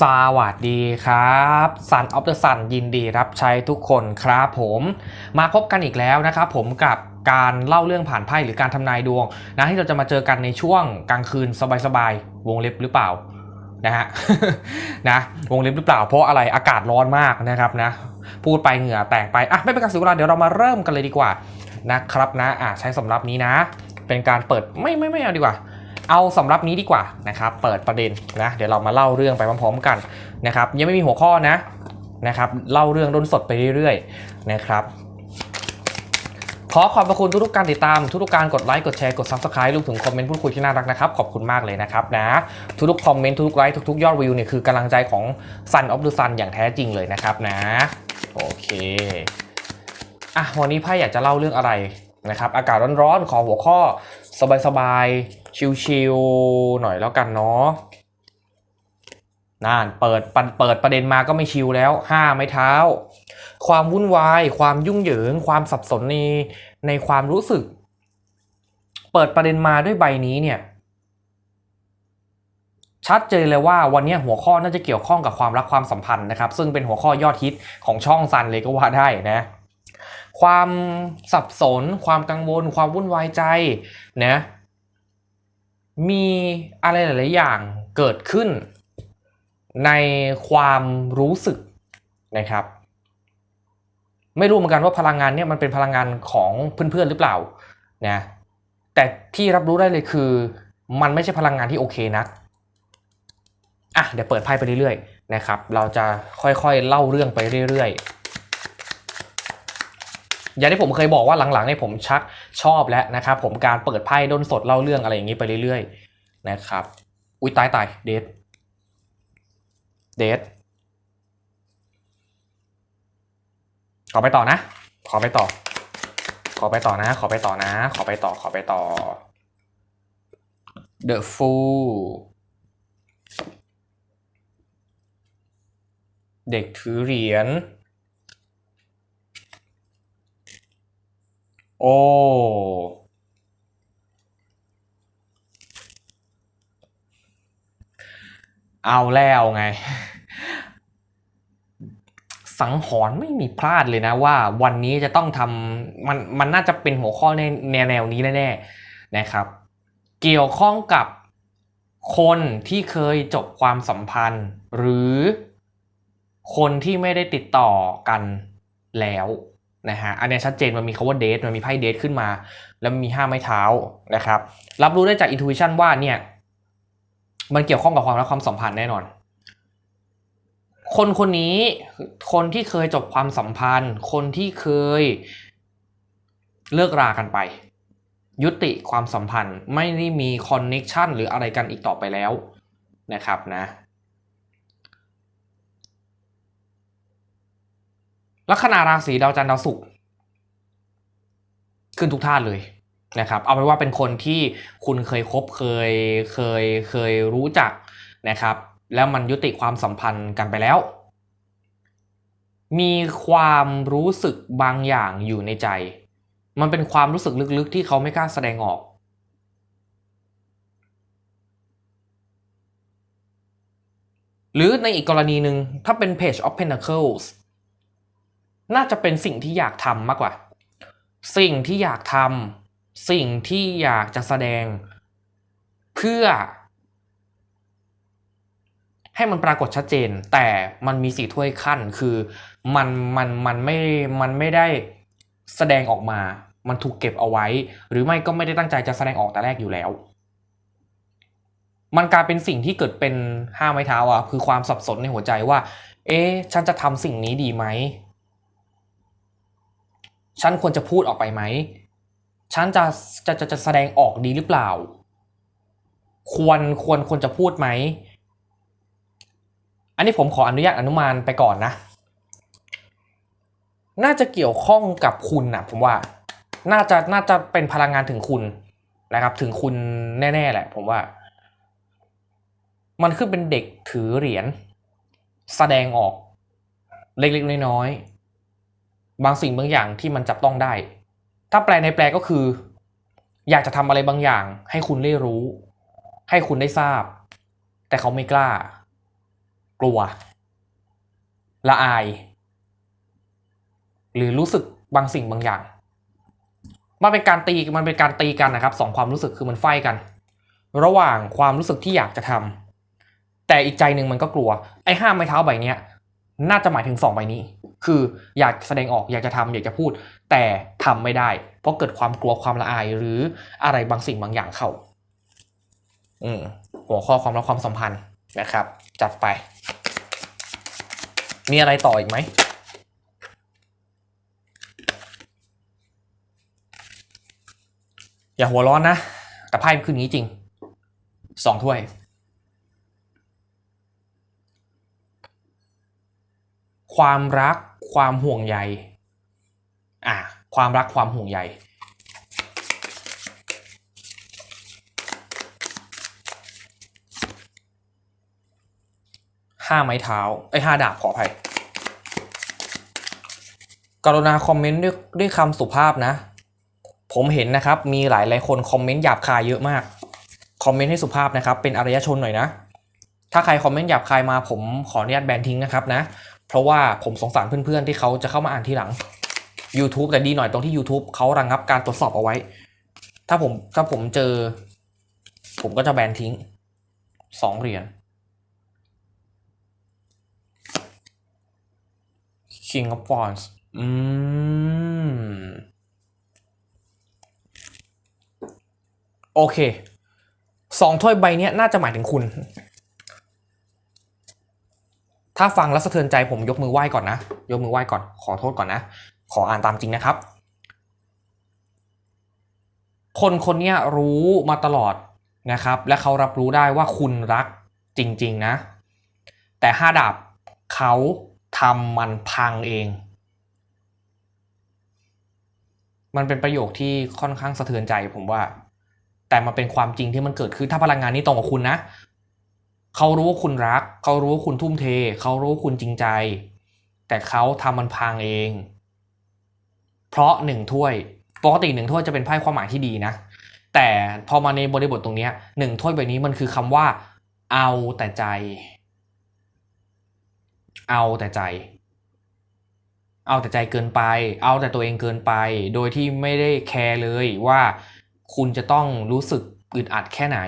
สวัสดีครับ Sun of the Sun ยินดีรับใช้ทุกคนครับผมมาพบกันอีกแล้วนะครับผมกับการเล่าเรื่องผ่านไพ่หรือการทำนายดวงนะที่เราจะมาเจอกันในช่วงกลางคืนสบายๆวงเล็บหรือเปล่านะฮะนะวงเล็บหรือเปล่าเพราะอะไรอากาศร้อนมากนะครับนะพูดไปเหงื่อแตกไปอะไม่เป็นการเสียเวลาเดี๋ยวเรามาเริ่มกันเลยดีกว่านะครับนะอะใช้สำรับนี้นะ เป็นการเปิดไม่ไม่ไม่เอาดีกว่า เอาสำรับนี้ดีกว่านะครับ เปิดประเด็นนะ เดี๋ยวเรามาเล่าเรื่องไปพร้อมๆกันนะครับ ยังไม่มีหัวข้อนะนะครับ เล่าเรื่องด้นสดไปเรื่อยๆนะครับขอขอบพระคุณทุกๆการติดตามทุกๆการกดไลค์กดแชร์กด subscribe รวมถึงคอมเมนต์พูดคุยที่น่ารักนะครับ ขอบคุณมากเลยนะครับนะทุกๆคอมเมนต์ทุกๆไลค์ทุกๆยอดวิวเนี่ยคือกำลังใจของ Sun of the Sun อย่างแท้จริงเลยนะครับนะโอเคอะวันนี้ไพ่อยากจะเล่าเรื่องอะไรนะครับ อากาศร้อนๆขอหัวข้อสบายๆ ชิลๆหน่อยแล้วกันเนาะนั่นเปิดปันเปิดประเด็นมาก็ไม่ชิลแล้วห้าไม้เท้า ความวุ่นวาย ความยุ่งเหยิง ความสับสนในในความรู้สึก เปิดประเด็นมาด้วยใบนี้เนี่ย ชัดเจนเลยว่าวันนี้หัวข้อน่าจะเกี่ยวข้องกับความรักความสัมพันธ์นะครับ ซึ่งเป็นหัวข้อยอดฮิตของช่องซันเลยก็ว่าได้นะ ความสับสน ความกังวล ความวุ่นวายใจนะ มีอะไรหลาย ๆ อย่างเกิดขึ้น ในความรู้สึกนะครับ ไม่รู้เหมือนกันว่าพลังงานเนี่ยมันเป็นพลังงานของเพื่อน ๆ หรือเปล่านะแต่ที่รับรู้ได้เลยคือ มันไม่ใช่พลังงานที่โอเคนักอะเดี๋ยวเปิดไพ่ไปเรื่อย ๆ นะครับ เราจะค่อย ๆ เล่าเรื่องไปเรื่อย ๆ อย่างที่ผมเคยบอกว่าหลังๆเนี่ยผมชักชอบแล้วนะครับผมการเปิดไพ่ด้นสดเล่าเรื่องอะไรอย่างนี้ไปเรื่อยๆนะครับอุ้ยตายตายเดทเดทขอไปต่อนะ ขอไปต่อ ขอไปต่อนะ ขอไปต่อนะ ขอไปต่อ ขอไปต่อ The Fool เด็กถือเหรียญ โอ้เอาแล้วไง สังหรณ์ไม่มีพลาดเลยนะว่าวันนี้จะต้องทำมันมันน่าจะเป็นหัวข้อในแนวแนวนี้แน่ๆนะครับ เกี่ยวข้องกับคนที่เคยจบความสัมพันธ์ หรือคนที่ไม่ได้ติดต่อกันแล้ว นะฮะอันนี้ชัดเจนมันมีคาว่าเดทมันมีไพ่เดทขึ้นมา แล้วมีห้าไม้เท้านะครับ รับรู้ได้จากอินทู i ชันว่าเนี่ย มันเกี่ยวข้องกับความรักความสัมพันธ์แน่นอน คนคนนี้คนที่เคยจบความสัมพันธ์ คนที่เคยเลิกรากันไป ยุติความสัมพันธ์ไม่ได้มีคอนเน็ชันหรืออะไรกันอีกต่อไปแล้วนะครับนะ ลัคนาราศีดาวจันทร์ดาวศุกร์ขึ้นทุกท่านเลยนะครับ เอาเป็นว่าเป็นคนที่คุณเคยคบเคยเคยเคยรู้จักนะครับ แล้วมันยุติความสัมพันธ์กันไปแล้ว มีความรู้สึกบางอย่างอยู่ในใจ มันเป็นความรู้สึกลึกๆที่เขาไม่กล้าแสดงออก หรือในอีกกรณีหนึ่งถ้าเป็น Page of Pentacles น่าจะเป็นสิ่งที่อยากทำมากกว่า สิ่งที่อยากทำสิ่งที่อยากจะแสดง เพื่อ ให้มันปรากฏชัดเจน แต่มันมีสีถ้วยขั้นคือมันมันมันไม่มันไม่ได้แสดงออกมา มันถูกเก็บเอาไว้ หรือไม่ก็ไม่ได้ตั้งใจจะแสดงออกแต่แรกอยู่แล้ว มันกลายเป็นสิ่งที่เกิดเป็นห้าไม้เท้าอะคือความสับสนในหัวใจว่า เอ๊ะฉันจะทำสิ่งนี้ดีไหม ฉันควรจะพูดออกไปไหม ฉันจะจะจะจะแสดงออกดีหรือเปล่า ควรควรควรจะพูดไหม อันนี้ผมขออนุญาตอนุมานไปก่อนนะ น่าจะเกี่ยวข้องกับคุณนะผมว่า น่าจะน่าจะเป็นพลังงานถึงคุณนะครับ ถึงคุณแน่ๆแหละ ผมว่า มันขึ้นเป็นเด็กถือเหรียญแสดงออกเล็กๆน้อยๆ บางสิ่งบางอย่างที่มันจับต้องได้ ถ้าแปลในแปลก็คือ อยากจะทำอะไรบางอย่าง ให้คุณได้รู้ ให้คุณได้ทราบ แต่เขาไม่กล้า กลัว ละอาย หรือรู้สึกบางสิ่งบางอย่าง มันเป็นการตีมันเป็นการตีกันนะครับสองความรู้สึกคือมันไฟกัน ระหว่างความรู้สึกที่อยากจะทำแต่อีกใจหนึ่งมันก็กลัว ไอ้ห้ามไม้เท้าใบเนี้ย น่าจะหมายถึงสองใบนี้ คืออยากแสดงออกอยากจะทำอยากจะพูด แต่ทำไม่ได้ เพราะเกิดความกลัวความละอายหรืออะไรบางสิ่งบางอย่างเข้า อืมหัวข้อความรักความสัมพันธ์นะครับ จัดไป มีอะไรต่ออีกไหมอย่าหัวร้อนนะ แต่ไพ่มันคืออย่างนี้จริงสองถ้วย ความรักความห่วงใยอะความรักความห่วงใยห้าไม้เท้าไอ้ห้าดาบขออภัยกรุณาคอมเมนต์ด้วยด้วยคำสุภาพนะ ผมเห็นนะครับ มีหลายหลายคนคอมเมนต์หยาบคายเยอะมาก คอมเมนต์ให้สุภาพนะครับ เป็นอารยชนหน่อยนะ ถ้าใครคอมเมนต์หยาบคายมาผมขออนุญาตแบนทิ้งนะครับนะ เพราะว่าผมสงสารเพื่อนๆ ที่เขาจะเข้ามาอ่านทีหลัง YouTube แต่ดีหน่อยตรงที่ YouTube เขาระงงับการตรวจสอบเอาไว้ ถ้าผมถ้าผมเจอ ผมก็จะแบนทิ้งสองเหรียญ King of Wands อืม โอเคสองถ้วยใบเนี้ยน่าจะหมายถึงคุณ ถ้าฟังแล้วสะเทือนใจผมยกมือไหว้ก่อนนะ ยกมือไหว้ก่อน ขอโทษก่อนนะ ขออ่านตามจริงนะครับ คนคนนี้รู้มาตลอดนะครับ และเขารับรู้ได้ว่าคุณรักจริง ๆนะ แต่ห้าดาบเขาทำมันพังเอง มันเป็นประโยคที่ค่อนข้างสะเทือนใจผมว่า แต่มันเป็นความจริงที่มันเกิดขึ้นถ้าพลังงานนี้ตรงกับคุณนะ เขารู้ว่าคุณรัก เขารู้ว่าคุณทุ่มเท เขารู้ว่าคุณจริงใจ แต่เขาทำมันพังเอง เพราะหนึ่งถ้วย ปกติหนึ่งถ้วยจะเป็นไพ่ความหมายที่ดีนะ แต่พอมาในบริบทตรงนี้หนึ่งถ้วยใบนี้มันคือคำว่า เอาแต่ใจ เอาแต่ใจ เอาแต่ใจเกินไป เอาแต่ตัวเองเกินไป โดยที่ไม่ได้แคร์เลยว่าคุณจะต้องรู้สึกอึดอัดแค่ไหน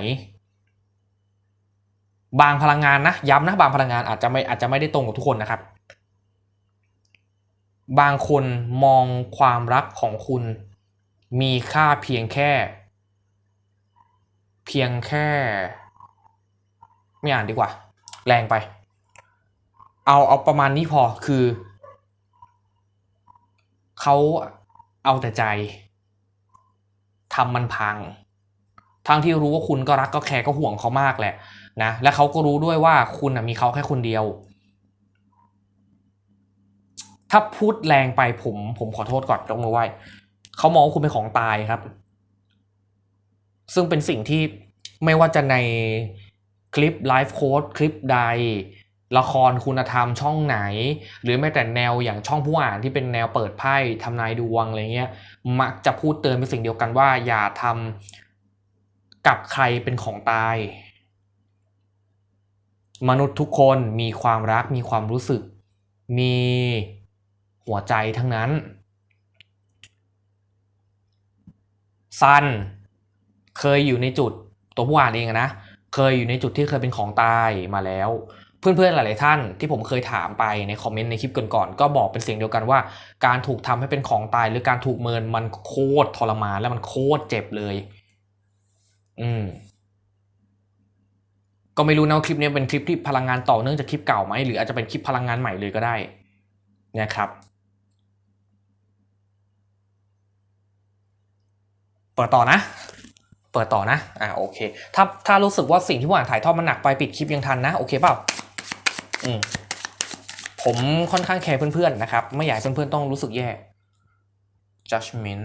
บางพลังงานนะย้ำนะบางพลังงานอาจจะไม่อาจจะไม่ได้ตรงกับทุกคนนะครับ บางคนมองความรักของคุณ มีค่าเพียงแค่ เพียงแค่ ไม่อ่านดีกว่า แรงไป เอาเอาประมาณนี้พอคือเขาเอาแต่ใจทำมันพัง ทั้งที่รู้ว่าคุณก็รักก็แคร์ก็ห่วงเขามากแหละ นะและเขาก็รู้ด้วยว่าคุณมีเขาแค่คนเดียว ถ้าพูดแรงไปผมผมขอโทษก่อนยกมือไหว้เขามองว่าคุณเป็นของตายครับ ซึ่งเป็นสิ่งที่ไม่ว่าจะในคลิปไลฟ์โค้ดคลิปใด ละครคุณธรรมช่องไหน หรือแม้แต่แนวอย่างช่องผู้อ่านที่เป็นแนวเปิดไพ่ทำนายดวงอะไรเงี้ยมักจะพูดเตือนเป็นสิ่งเดียวกันว่า อย่าทำกับใครเป็นของตาย มนุษย์ทุกคนมีความรักมีความรู้สึก มีหัวใจทั้งนั้น ซันเคยอยู่ในจุดตัวผู้อ่านเองนะ เคยอยู่ในจุดที่เคยเป็นของตายมาแล้ว เพื่อนๆหลายๆท่านที่ผมเคยถามไปในคอมเมนต์ในคลิปก่อนๆก็บอกเป็นเสียงเดียวกันว่า การถูกทำให้เป็นของตายหรือการถูกเมินมันโคตรทรมานและมันโคตรเจ็บเลย อืม ก็ไม่รู้นะว่าคลิปนี้เป็นคลิปที่พลังงานต่อเนื่องจากคลิปเก่าไหมหรืออาจจะเป็นคลิปพลังงานใหม่เลยก็ได้นะครับเปิดต่อนะ เปิดต่อนะ อ่าโอเค ถ้าถ้ารู้สึกว่าสิ่งที่ผมอ่านถ่ายทอดมันหนักไปปิดคลิปยังทันนะ โอเคเปล่า อืม ผมค่อนข้างแคร์เพื่อนๆนะครับ ไม่อยากให้เพื่อนๆต้องรู้สึกแย่ judgment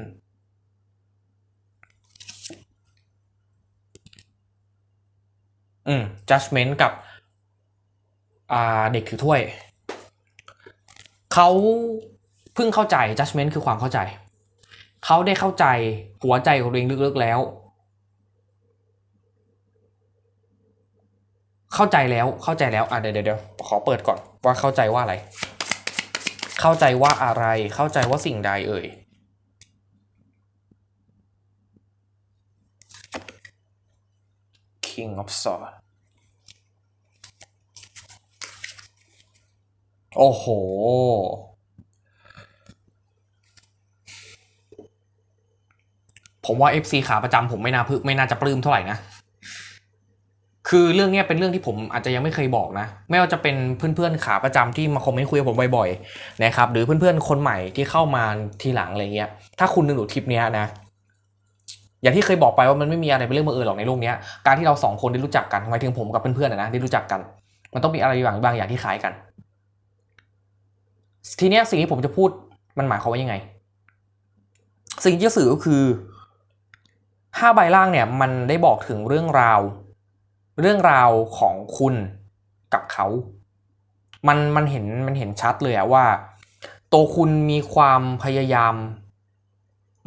อืม judgment กับ อ่า เด็กถือถ้วย เขาเพิ่งเข้าใจ judgment คือความเข้าใจ เขาได้เข้าใจหัวใจของตัวเองลึกๆแล้ว เข้าใจแล้ว เข้าใจแล้ว อะเดี๋ยวเดี๋ยวขอเปิดก่อนว่าเข้าใจว่าอะไร เข้าใจว่าอะไร เข้าใจว่าสิ่งใดเอ่ย King of Swords โอ้โห ผมว่า FC ขาประจำผมไม่น่าพึไม่น่าจะปลื้มเท่าไหร่นะ คือเรื่องนี้เป็นเรื่องที่ผมอาจจะยังไม่เคยบอกนะ ไม่ว่าจะเป็นเพื่อนๆขาประจำที่มาคอมเมนต์คุยกับผมบ่อยๆนะครับ หรือเพื่อนๆคนใหม่ที่เข้ามาทีหลังอะไรเงี้ย ถ้าคุณนึกดูคลิปนี้นะอย่างที่เคยบอกไปว่ามันไม่มีอะไรเป็นเรื่องบังเอิญหรอกในโลกนี้การที่เราสองคนได้รู้จักกันหมายถึงผมกับเพื่อนๆนะนะได้รู้จักกัน มันต้องมีอะไรบางบางอย่างที่คล้ายกัน ทีเนี้ยสิ่งที่ผมจะพูดมันหมายความว่ายังไง สิ่งที่สื่อก็คือห้าใบล่างเนี่ยมันได้บอกถึงเรื่องราว เรื่องราวของคุณกับเขา มันมันเห็นมันเห็นชัดเลยอะว่า ตัวคุณมีความพยายาม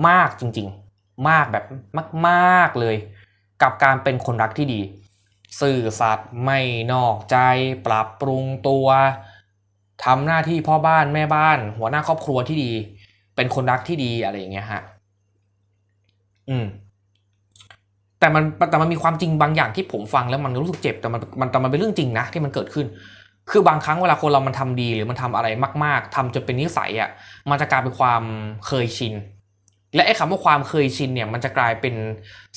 มากจริงๆ มากแบบมาก ๆเลย กับการเป็นคนรักที่ดีซื่อสัตย์ไม่นอกใจ ปรับปรุงตัว ทำหน้าที่พ่อบ้านแม่บ้าน หัวหน้าครอบครัวที่ดี เป็นคนรักที่ดีอะไรอย่างเงี้ยฮะอืม แต่มันแต่มันมีความจริงบางอย่างที่ผมฟังแล้วมันรู้สึกเจ็บแต่มันมันแต่มันเป็นเรื่องจริงนะที่มันเกิดขึ้น คือบางครั้งเวลาคนเรามันทำดีหรือมันทำอะไรมาก ๆทำจนเป็นนิสัยอะ มันจะกลายเป็นความเคยชินและไอ้คำว่าความเคยชินเนี่ย มันจะกลายเป็น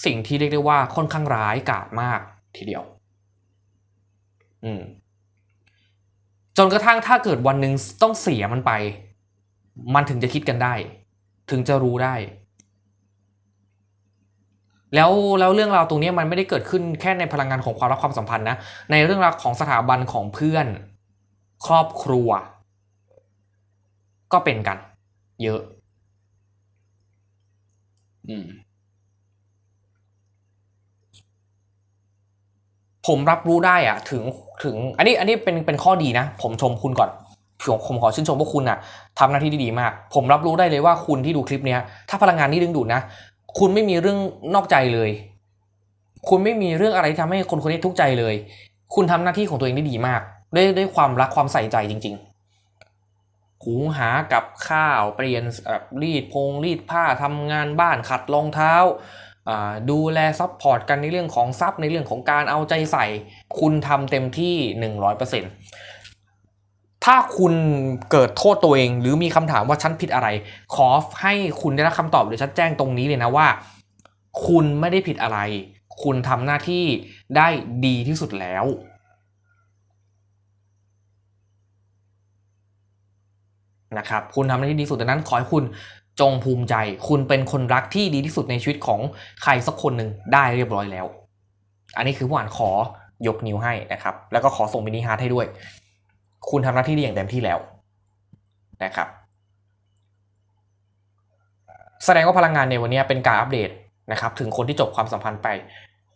สิ่งที่เรียกได้ว่าค่อนข้างร้ายกาจมากทีเดียว อืม จนกระทั่งถ้าเกิดวันหนึ่งต้องเสียมันไป มันถึงจะคิดกันได้ ถึงจะรู้ได้ แล้วแล้วเรื่องราวตรงนี้มันไม่ได้เกิดขึ้นแค่ในพลังงานของความรักความสัมพันธ์นะในเรื่องราวของสถาบันของเพื่อน ครอบครัว ก็เป็นกัน เยอะ อืม ผมรับรู้ได้อะถึงถึง อันนี้อันนี้เป็นเป็นข้อดีนะ ผมชมคุณก่อนผมผมขอชื่นชมว่าคุณอะทำหน้าที่ดีมาก ผมรับรู้ได้เลยว่าคุณที่ดูคลิปเนี้ย ถ้าพลังงานนี้ดึงดูดนะ คุณไม่มีเรื่องนอกใจเลย คุณไม่มีเรื่องอะไรที่ทำให้คนคนนี้ทุกข์ใจเลย คุณทำหน้าที่ของตัวเองได้ดีมาก ด้วยด้วยความรักความใส่ใจจริง ๆหุงหากับข้าวเปลี่ยนแบบรีดพงรีดผ้าทำงานบ้านขัดรองเท้า ดูแลซัพพอร์ตกันในเรื่องของทรัพย์ในเรื่องของการเอาใจใส่ คุณทำเต็มที่หนึ่งร้อยเปอร์เซ็นถ้าคุณเกิดโทษตัวเอง หรือมีคำถามว่าฉันผิดอะไร ขอให้คุณได้รับคำตอบหรือชัดแจ้งตรงนี้เลยนะว่า คุณไม่ได้ผิดอะไร คุณทำหน้าที่ได้ดีที่สุดแล้วนะครับคุณทำหน้าที่ดีสุดดังนั้นขอให้คุณ จงภูมิใจ คุณเป็นคนรักที่ดีที่สุดในชีวิตของใครสักคนหนึ่งได้เรียบร้อยแล้ว อันนี้คือหวานขอยกนิ้วให้นะครับ แล้วก็ขอส่งมินิฮาร์ทให้ด้วย คุณทำหน้าที่ไดีอย่างเต็มที่แล้วนะครับ แสดงว่าพลังงานในวันนี้เป็นการอัปเดตนะครับ ถึงคนที่จบความสัมพันธ์ไป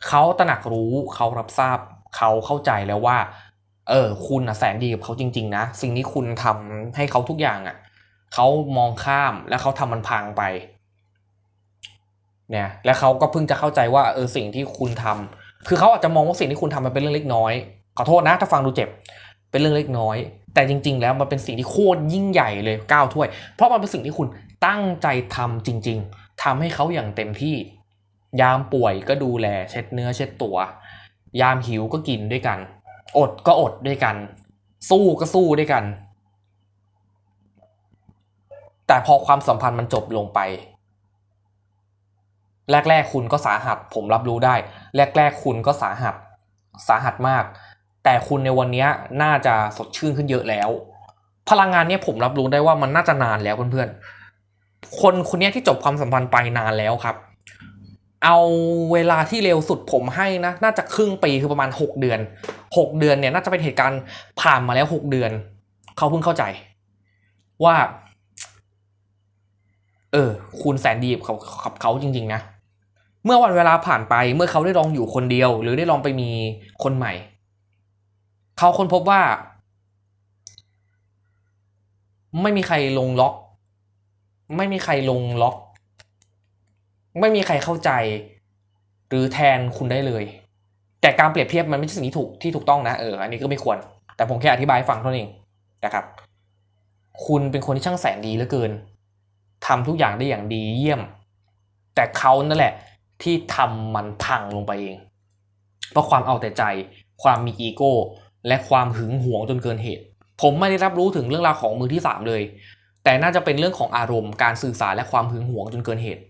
เขาตระหนักรู้เขารับทราบ เขาเข้าใจแล้วว่า เออคุณอะแสนดีกับเขาจริง ๆ นะ สิ่งนี้คุณทำให้เขาทุกอย่างอะ เขามองข้ามแล้วเขาทำมันพังไปเนี่ยแล้วเขาก็เพิ่งจะเข้าใจว่าเออสิ่งที่คุณทำคือเขาอาจจะมองว่าสิ่งที่คุณทำมันเป็นเรื่องเล็กน้อยขอโทษนะถ้าฟังดูเจ็บเป็นเรื่องเล็กน้อย แต่จริง ๆ แล้วมันเป็นสิ่งที่โคตรยิ่งใหญ่เลยก้าวถ้วย เพราะมันเป็นสิ่งที่คุณตั้งใจทำจริง ๆทำให้เขาอย่างเต็มที่ ยามป่วยก็ดูแลเช็ดเนื้อเช็ดตัว ยามหิวก็กินด้วยกัน อดก็อดด้วยกัน สู้ก็สู้ด้วยกัน แต่พอความสัมพันธ์มันจบลงไป แรก ๆ คุณก็สาหัส ผมรับรู้ได้ แรก ๆ คุณก็สาหัส สาหัสมาก แต่คุณในวันนี้น่าจะสดชื่นขึ้นเยอะแล้ว พลังงานเนี้ยผมรับรู้ได้ว่ามันน่าจะนานแล้วเพื่อนๆ คนคนนี้ที่จบความสัมพันธ์ไปนานแล้วครับ เอาเวลาที่เร็วสุดผมให้นะ น่าจะครึ่งปีคือประมาณหกเดือนหกเดือนเนี่ยน่าจะเป็นเหตุการณ์ผ่านมาแล้วหกเดือน เขาเพิ่งเข้าใจ ว่า เออ คุณแสนดีกับเขากับเขาจริง ๆ นะ เมื่อวันเวลาผ่านไปเมื่อเขาได้ลองอยู่คนเดียว หรือได้ลองไปมีคนใหม่ เขาค้นพบว่า ไม่มีใครลงล็อก ไม่มีใครลงล็อก ไม่มีใครเข้าใจ หรือแทนคุณได้เลย แต่การเปรียบเทียบมันไม่ใช่สิ่งที่ถูกที่ถูกต้องนะเอออันนี้ก็ไม่ควร แต่ผมแค่อธิบายฟังเท่านั้นเองนะครับ คุณเป็นคนที่ช่างแสนดีเหลือเกิน ทำทุกอย่างได้อย่างดีเยี่ยม แต่เขานั่นแหละที่ทำมันพังลงไปเอง เพราะความเอาแต่ใจ ความมีอีโก้ และความหึงหวงจนเกินเหตุ ผมไม่ได้รับรู้ถึงเรื่องราวของมือที่สามเลย แต่น่าจะเป็นเรื่องของอารมณ์การสื่อสารและความหึงหวงจนเกินเหตุ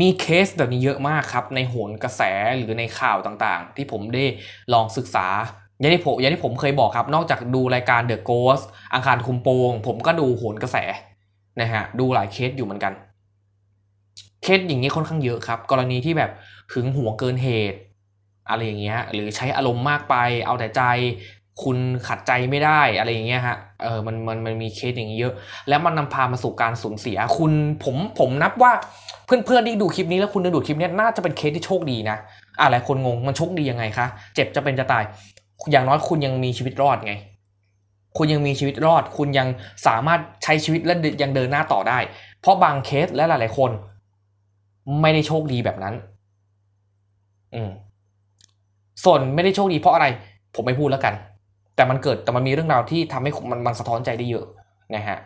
มีเคสแบบนี้เยอะมากครับ ในโหนกระแสหรือในข่าวต่างๆ ที่ผมได้ลองศึกษาอย่างที่ผมอย่างที่ผมเคยบอกครับ นอกจากดูรายการ The Ghost อังคารคุมโปง ผมก็ดูโหนกระแส นะฮะดูหลายเคสอยู่เหมือนกัน เคสอย่างนี้ค่อนข้างเยอะครับ กรณีที่แบบหึงหวงเกินเหตุ อะไรอย่างเงี้ยหรือใช้อารมณ์มากไป เอาแต่ใจคุณขัดใจไม่ได้อะไรอย่างเงี้ยฮะเออมันมันมันมีเคสอย่างนี้เยอะ แล้วมันนำพามาสู่การสูญเสีย คุณผมผมนับว่าเพื่อนๆที่ดูคลิปนี้แล้วคุณดูคลิปนี้น่าจะเป็นเคสที่โชคดีนะอะหลายคนงงมันโชคดียังไงคะเจ็บจะเป็นจะตาย อย่างน้อยคุณยังมีชีวิตรอดไง คุณยังมีชีวิตรอด คุณยังสามารถใช้ชีวิตและยังเดินหน้าต่อได้ เพราะบางเคสและหลาย ๆ คน ไม่ได้โชคดีแบบนั้น อืม ส่วนไม่ได้โชคดีเพราะอะไร ผมไม่พูดแล้วกัน แต่มันเกิดแต่มันมีเรื่องราวที่ทำให้มันมันสะท้อนใจได้เยอะนะฮะ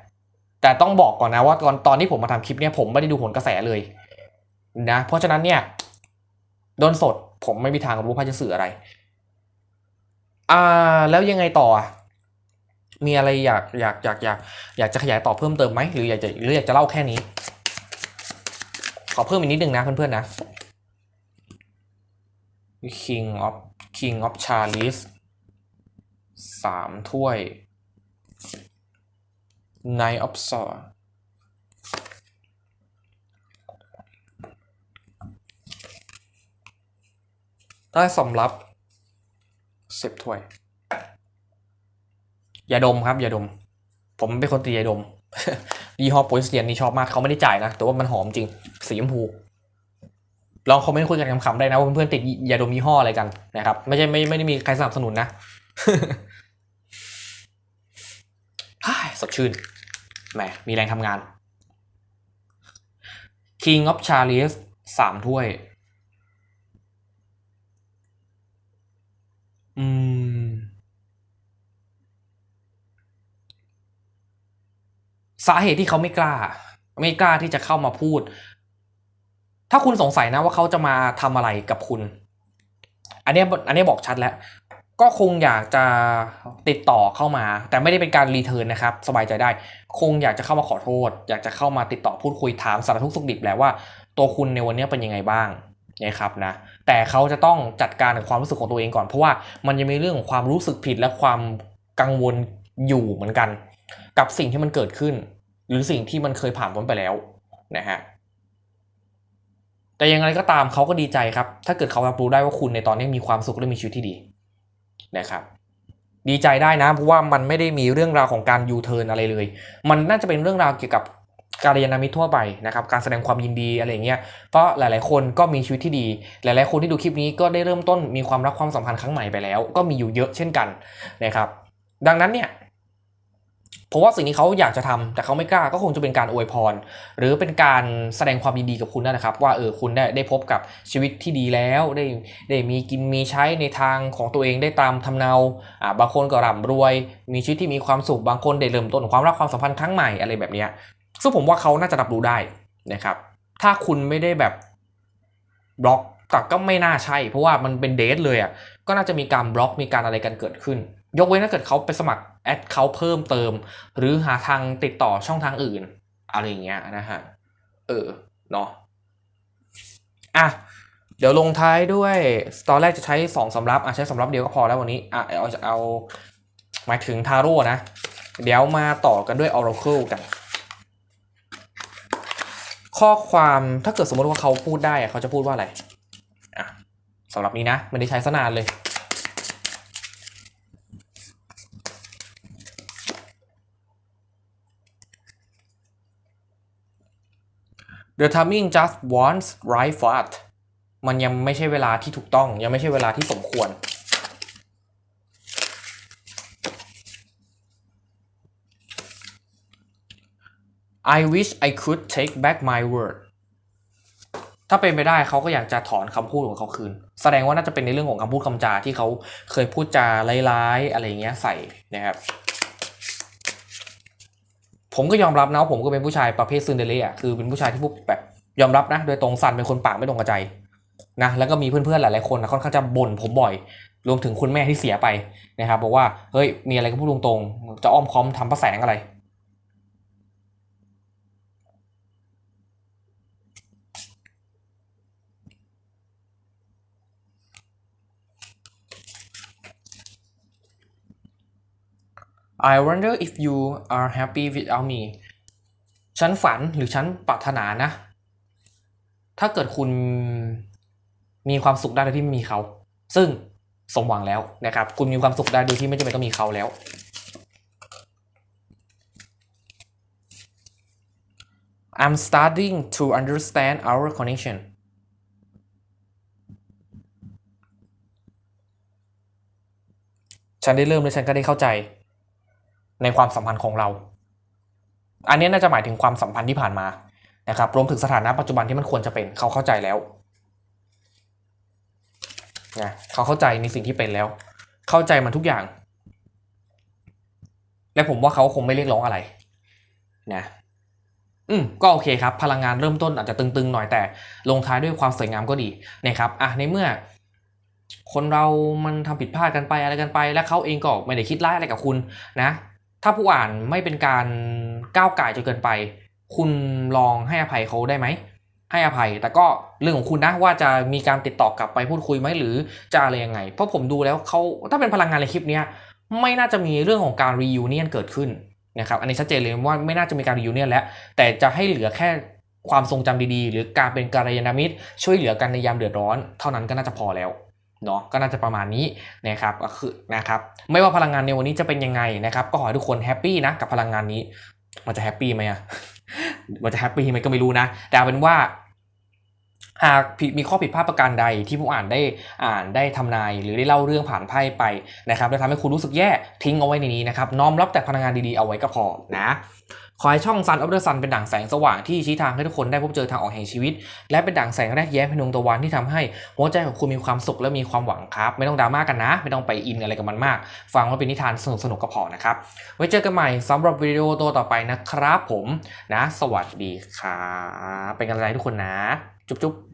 แต่ต้องบอกก่อนนะว่าตอนตอนที่ผมมาทำคลิปเนี่ยผมไม่ได้ดูผลกระแสเลย นะ เพราะฉะนั้นเนี่ยโดนสด ผมไม่มีทางรู้พาจะสื่ออะไร อ่า แล้วยังไงต่ออะ มีอะไรอยากอยากอยากอยากอยากจะขยายต่อเพิ่มเติมไหมหรืออยากจะหรืออยากจะเล่าแค่นี้ ขอเพิ่มอีกนิดนึงนะเพื่อนๆนะ King of King of Charles สามถ้วย Knight of Swords ได้สำรับสิบถ้วย ยาดมครับยาดม ผมเป็นคนตียาดมยี่ห้อโปรยเซียนนี่ชอบมากเขาไม่ได้จ่ายนะ แต่ว่ามันหอมจริง สีชมพูลองคอมเมนต์คุยกันคำๆได้นะว่าเพื่อนๆติดยาดมยี่ห้ออะไรกันนะครับไม่ใช่ไม่ไม่ได้มีใครสนับสนุนนะสดชื่นแหมมีแรงทำงาน King of Charles สามถ้วย อืม สาเหตุที่เขาไม่กล้า ไม่กล้าที่จะเข้ามาพูด ถ้าคุณสงสัยนะว่าเขาจะมาทำอะไรกับคุณ อันนี้อันนี้บอกชัดแล้ว ก็คงอยากจะติดต่อเข้ามา แต่ไม่ได้เป็นการรีเทิร์นนะครับ สบายใจได้ คงอยากจะเข้ามาขอโทษ อยากจะเข้ามาติดต่อพูดคุยถามสารทุกข์สุขดิบแหละว่าตัวคุณในวันนี้เป็นยังไงบ้างนะครับนะแต่เขาจะต้องจัดการกับความรู้สึกของตัวเองก่อน เพราะว่ามันยังมีเรื่องของความรู้สึกผิดและความกังวลอยู่เหมือนกัน กับสิ่งที่มันเกิดขึ้น หรือสิ่งที่มันเคยผ่านพ้นไปแล้วนะฮะแต่ยังไงก็ตามเขาก็ดีใจครับ ถ้าเกิดเขารับรู้ได้ว่าคุณในตอนนี้มีความสุขและมีชีวิตที่ดีนะครับ ดีใจได้นะเพราะว่ามันไม่ได้มีเรื่องราวของการยูเทิร์นอะไรเลย มันน่าจะเป็นเรื่องราวเกี่ยวกับการยานามิทั่วไปนะครับ การแสดงความยินดีอะไรเงี้ย เพราะหลาย ๆ คนก็มีชีวิตที่ดี หลาย ๆ คนที่ดูคลิปนี้ก็ได้เริ่มต้นมีความรักความสัมพันธ์ครั้งใหม่ไปแล้ว ก็มีอยู่เยอะเช่นกันนะครับ ดังนั้นเนี่ย ผมว่าสิ่งนี้เขาอยากจะทำแต่เขาไม่กล้าก็คงจะเป็นการอวยพร หรือเป็นการแสดงความยินดีกับคุณนั่นนะครับ ว่าเออคุณได้ได้พบกับชีวิตที่ดีแล้วได้ได้มีกินมีใช้ในทางของตัวเองได้ตามทำเนาอ่าบางคนก็ร่ำรวย มีชีวิตที่มีความสุขบางคนได้เริ่มต้นความรักความสัมพันธ์ครั้งใหม่อะไรแบบเนี้ยซึ่งผมว่าเขาน่าจะรับรู้ได้นะครับ ถ้าคุณไม่ได้แบบบล็อกแต่ก็ไม่น่าใช่ เพราะว่ามันเป็นเดทเลยอะก็น่าจะมีการบล็อกมีการอะไรกันเกิดขึ้น ยกเว้นถ้าเกิดเขาไปสมัครแอดเขาเพิ่มเติม หรือหาทางติดต่อช่องทางอื่น อะไรอย่างเงี้ยนะฮะ เออ เนาะอะ เดี๋ยวลงท้ายด้วย ตอนแรกจะใช้สองสำรับอะใช้สำรับเดียวก็พอแล้ววันนี้อะเอาจะเอาหมายถึงทาโร่นะ เดี๋ยวมาต่อกันด้วย Oracle กัน ข้อความถ้าเกิดสมมติว่าเขาพูดได้อะเขาจะพูดว่าอะไรอะสำหรับนี้นะไม่ได้ใช้สนานเลย The timing just wants right for us มันยังไม่ใช่เวลาที่ถูกต้อง ยังไม่ใช่เวลาที่สมควร I wish I could take back my word ถ้าเป็นไปได้เขาก็อยากจะถอนคำพูดของเขาคืน แสดงว่าน่าจะเป็นในเรื่องของคำพูดคำจาที่เขาเคยพูดจาร้ายๆอะไรเงี้ยใส่นะครับ ผมก็ยอมรับนะผมก็เป็นผู้ชายประเภทซึนเดเล่อะคือเป็นผู้ชายที่พวกแบบยอมรับนะ โดยตรงสันเป็นคนปากไม่ตรงกับใจนะแล้วก็มีเพื่อนๆหลายๆคนนะค่อนข้างจะบ่นผมบ่อย รวมถึงคุณแม่ที่เสียไปนะครับบอกว่าเฮ้ยมีอะไรก็พูดตรงๆจะอ้อมค้อมทำประแสงอะไร I wonder if you are happy without me ฉันฝันหรือฉันปรารถนานะ ถ้าเกิดคุณมีความสุขได้โดยที่ไม่มีเขา ซึ่งสมหวังแล้วนะครับ คุณมีความสุขได้โดยที่ไม่จำเป็นต้องมีเขาแล้ว I'm starting to understand our connection ฉันได้เริ่มและฉันก็ได้เข้าใจ ในความสัมพันธ์ของเรา อันนี้น่าจะหมายถึงความสัมพันธ์ที่ผ่านมานะครับรวมถึงสถานะปัจจุบันที่มันควรจะเป็นเขาเข้าใจแล้วนะเขาเข้าใจในสิ่งที่เป็นแล้ว เข้าใจมันทุกอย่าง และผมว่าเขาคงไม่เรียกร้องอะไรนะอืมก็โอเคครับ พลังงานเริ่มต้นอาจจะตึงๆหน่อยแต่ ลงท้ายด้วยความสวยงามก็ดีนะครับอะในเมื่อ คนเรามันทำผิดพลาดกันไปอะไรกันไป และเขาเองก็ไม่ได้คิดร้ายอะไรกับคุณนะ ถ้าผู้อ่านไม่เป็นการก้าวไก่จนเกินไป คุณลองให้อภัยเขาได้ไหม ให้อภัย แต่ก็เรื่องของคุณนะว่าจะมีการติดต่อกลับไปพูดคุยไหมหรือจะอะไรยังไง เพราะผมดูแล้วเขาถ้าเป็นพลังงานในคลิปนี้ไม่น่าจะมีเรื่องของการรียูเนียนเกิดขึ้นนะครับ อันนี้ชัดเจนเลยว่าไม่น่าจะมีการรียูเนียนแล้ว แต่จะให้เหลือแค่ความทรงจำดีๆ หรือการเป็นการยานามิตรช่วยเหลือกันในยามเดือดร้อน เท่านั้นก็น่าจะพอแล้ว เนาะก็น่าจะประมาณนี้นะครับก็คือนะครับไม่ว่าพลังงานในวันนี้จะเป็นยังไงนะครับก็ขอให้ทุกคนแฮปปี้นะกับพลังงานนี้มันจะแฮปปี้ไหมอะมันจะแฮปปี้ไหมก็ไม่รู้นะแต่เอาเป็นว่า หากมีข้อผิดพลาดประการใดที่ผู้อ่านได้อ่านได้ทำนาย หรือได้เล่าเรื่องผ่านไพ่ไปนะครับและทำให้คุณรู้สึกแย่ทิ้งเอาไว้ในนี้นะครับน้อมรับแต่พลังงานดีๆเอาไว้ก็พอนะขอให้ช่อง Sun of the Sun เป็นด่างแสงสว่างที่ชี้ทางให้ทุกคนได้พบเจอทางออกแห่งชีวิต และเป็นด่างแสงแรกแย้มพนงตะวันที่ทำให้หัวใจของคุณมีความสุขและมีความหวังครับ ไม่ต้องดราม่ากันนะ ไม่ต้องไปอินอะไรกับมันมาก ฟังว่าเป็นนิทานสนุกๆก็พอนะครับ ไว้เจอกันใหม่สำหรับวิดีโอตัวต่อไปนะครับผมนะ สวัสดีครับเป็นกำลังใจทุกคนนะ จุ๊บๆ